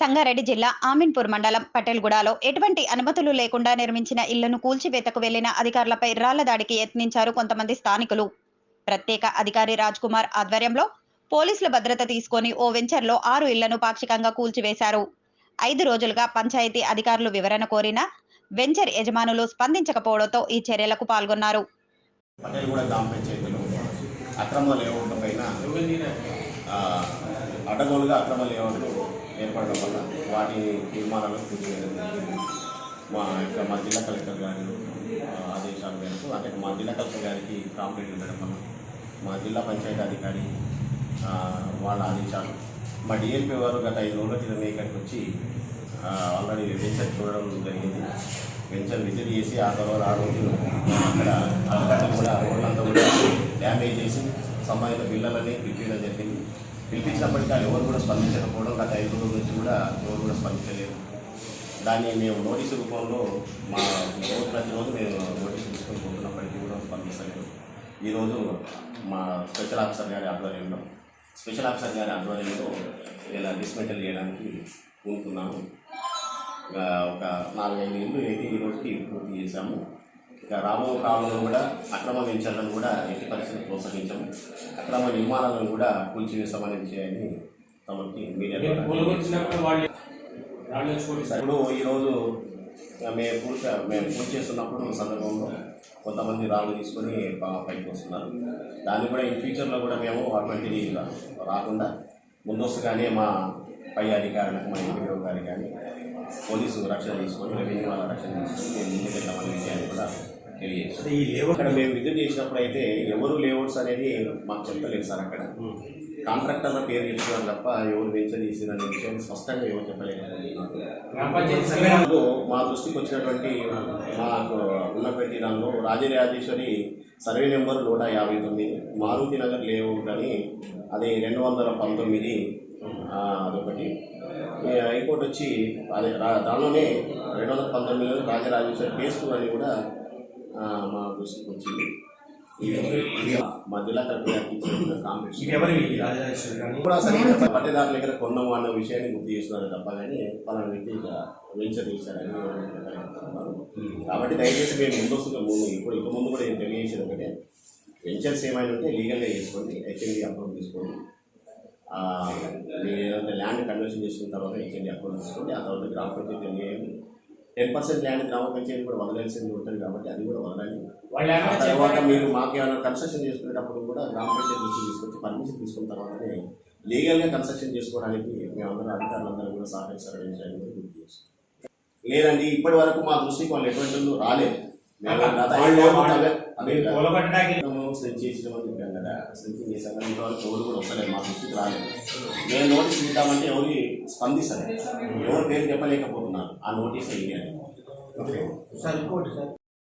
సంగారెడ్డి జిల్లా ఆమీన్పూర్ మండలం పటేల్గూడలో ఎటువంటి అనుమతులు లేకుండా నిర్మించిన ఇళ్ళను కూల్చివేతకు వెళ్ళిన అధికారులపై రాళ్ళ దాడికి యత్నించారు కొంతమంది స్థానికులు. ప్రత్యేక అధికారి రాజ్ కుమార్ ఆధ్వర్యంలో పోలీసుల భద్రత తీసుకొని ఓ వెంచర్లో ఆరు ఇళ్ళను పాక్షికంగా కూల్చివేశారు. ఐదు రోజులుగా పంచాయతీ అధికారులు వివరణ కోరిన వెంచర్ యజమానులు స్పందించకపోవడంతో ఈ చర్యలకు పాల్గొన్నారు. అక్రమ లేఅవుట్ల పైన అడ్డగోలుగా అక్రమ లేఅవుట్లు ఏర్పడడం వల్ల వాటి నిర్మాణాలకు పూర్తి చేయడం జరిగింది. మా యొక్క మా జిల్లా కలెక్టర్ గారి ఆదేశాల మేరకు అంటే మా జిల్లా కలెక్టర్ గారికి కాంప్లైంట్ ఉండడం వల్ల మా జిల్లా పంచాయతీ అధికారి వాళ్ళ ఆదేశాలు. మా డిఎల్పీ వారు గత ఐదు రోజుల క్రితం ఇక్కడికి వచ్చి ఆల్రెడీ వెంచర్ చూడడం జరిగింది. వెంచర్ విజిట్ చేసి ఆ తర్వాత ఆ రోజు అక్కడ అక్కడ కూడా రోడ్లంతా కూడా డ్యామేజ్ చేసి సంబంధిత బిల్లులని పిలిపించడం జరిగింది. పిలిపించినప్పటికీ వాళ్ళు ఎవరు కూడా స్పందించకపోవడం గత ఐదు రోజుల నుంచి కూడా ఎవరు కూడా స్పందించలేదు. దాన్ని మేము నోటీసు రూపంలో మా రోజు ప్రతిరోజు మేము నోటీసు తీసుకొని పోతున్నప్పటికీ కూడా స్పందించలేదు. ఈరోజు మా స్పెషల్ ఆఫీసర్ గారి ఆధ్వర్యంలో స్పెషల్ ఆఫీసర్ గారి ఆధ్వర్యంలో ఇలా డిస్మెంటల్ చేయడానికి పూనుకున్నాము. ఒక నాలుగైదు ఇళ్ళు అయితే ఈరోజుకి రోజుకి పూర్తి చేశాము. రాబో కాలంలో కూడా అక్రమ వెంచర్లను కూడా ఎట్టి పరిస్థితులు ప్రోత్సహించాము. అక్రమ నిర్మాణాలను కూడా కూల్చివేస్తామనే విషయాన్ని తమకి మీడియా ఇప్పుడు ఈరోజు మేము పూర్తి మేము పూర్తి చేస్తున్నప్పుడు సందర్భంలో కొంతమంది రాళ్ళు తీసుకొని పైకి వస్తున్నారు. దాన్ని కూడా ఇన్ ఫ్యూచర్లో కూడా మేము అటువంటిది రాకుండా ముందస్తుగానే మా పై అధికారులకు మా ఎంపీఓ గారికి కానీ పోలీసు రక్షణ తీసుకొని రెవెన్యూ వాళ్ళ రక్షణ తీసుకొని మేము ముందుకు వెళ్తామనే విషయాన్ని కూడా తెలియజేస్తాం ఈ లేవు అక్కడ మేము విజిట్ చేసినప్పుడు అయితే ఎవరు లేఅవుట్స్ అనేది మాకు చెప్పలేదు సార్ అక్కడ. కాంట్రాక్టర్ల పేరు చెప్తున్నారు తప్ప ఎవరు వెంచర్ చేసిన విషయాన్ని స్పష్టంగా ఎవరు చెప్పలేకపోతున్నారు దాంట్లో మా దృష్టికి వచ్చినటువంటి మాకు ఉన్నటువంటి దానిలో రాజరాజేశ్వరి సర్వే నెంబర్ నూట యాభై తొమ్మిది మారుతి నగర్ లేఅవుట్ అని అది రెండు వందల పంతొమ్మిది అదొకటి. ఈ హైకోర్టు వచ్చి అదే దానిలోనే రెండు వందల పంతొమ్మిదిలో రాజరాజేశ్వరి పేస్టు అని కూడా మా దృష్టికి వచ్చింది. ఇది మా జిల్లా కలెక్టర్ గారికి ఇచ్చిన కాంపిటీషన్ ఇది ఎవరి? రాజరాజేశ్వరి గారు కూడా సరైన పట్టేదారుల దగ్గర కొన్నాము అన్న విషయాన్ని గుర్తు చేస్తున్నారు తప్ప కానీ పలానా వ్యక్తి ఇక వెంచర్ చేశారని. కాబట్టి దయచేసి మేము ముందస్తుగా ముందు ఇప్పుడు ఇక ముందు కూడా నేను తెలియజేసేది ఒకటే. వెంచర్స్ ఏమైనా ఉంటే లీగల్గా చేసుకోండి హెచ్ఎండి అప్రూవ్ తీసుకోండి. ఆ, మీరు ఏదైతే ల్యాండ్ కన్వర్షన్ చేసుకున్న తర్వాత హెచ్ఎండి అప్రూవ్ తీసుకోండి ఆ తర్వాత గ్రామ పంచాయతీ తెలియదు టెన్ పర్సెంట్ ల్యాండ్ గ్రామ పంచాయతీ కూడా వదలాల్సింది ఉంటుంది కాబట్టి అది కూడా ఏమైనా తర్వాత మీరు మాకు ఏమైనా కన్స్ట్రక్షన్ చేసుకునేటప్పుడు కూడా గ్రామ పంచాయతీ నుంచి తీసుకొచ్చి పర్మిషన్ తీసుకున్న తర్వాతనే లీగల్గా కన్స్ట్రక్షన్ చేసుకోవడానికి మేమందరం అధికారులందరూ కూడా సహకరిస్తారని విషయాన్ని కూడా గుర్తు చేస్తాం లేదండి ఇప్పటి వరకు మా దృష్టికి వాళ్ళు ఎటువంటి రాలేదు. కదా. ఇంతవరకు ఎవరు కూడా వస్తలేదు మా దృష్టికి రాలేదు. మేము నోటీస్ ఇద్దామంటే ఎవరు స్పందిస్తారు ఎవరు పేరు చెప్పలేకపోతున్నారు. ఆ నోటీస్ ఇవ్వాలి సార్ ఇంకోటి సార్.